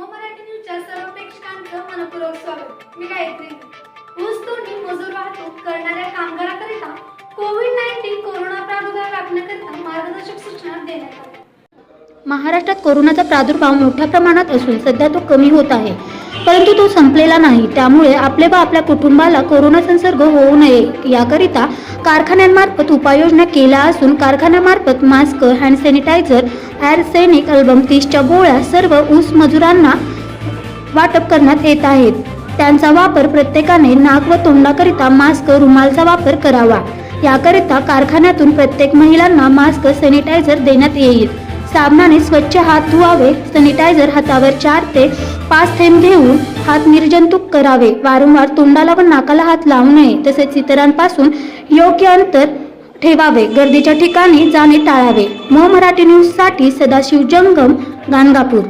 मराठी न्यूजच्या सर्व प्रेक्षकांचं मनपूर्वक स्वागत. मी गायत्री. ऊसतोडणी मजूर वाहतूक करणाऱ्या कामगाराकरिता कोविड नाईन्टीन कोरोना प्रादुर्भाव व्यापण्याकरिता मार्गदर्शक सूचना देण्यात आल्या. महाराष्ट्रात कोरोनाचा प्रादुर्भाव मोठ्या प्रमाणात असून सध्या तो कमी होत आहे. परंतु तो संपलेला नाही. त्यामुळे आपले व आपल्या कुटुंबाला कोरोना संसर्ग होऊ नये याकरिता कारखान्यांमार्फत उपाययोजना केल्या असून कारखान्यामार्फत mask hand sanitizer arsenic album तीसच्या गोळ्या सर्व ऊस मजुरांना वाटप करण्यात येत आहेत. त्यांचा वापर प्रत्येकाने नाक व तोंडाकरिता मास्क रुमालचा वापर करावा. याकरिता कारखान्यातून प्रत्येक महिलांना मास्क सॅनिटायझर देण्यात येईल. साबणाने स्वच्छ हात धुवावे सॅनिटायझर हातावर चार ते पाच थेंब घेऊन हात निर्जंतुक करावे. वारंवार तोंडाला व नाकाला हात लावू नये तसेच इतरांपासून योग्य अंतर ठेवावे गर्दीच्या ठिकाणी जाणे टाळावे. म मराठी न्यूजसाठी सदाशिव जंगम गाणगापूर.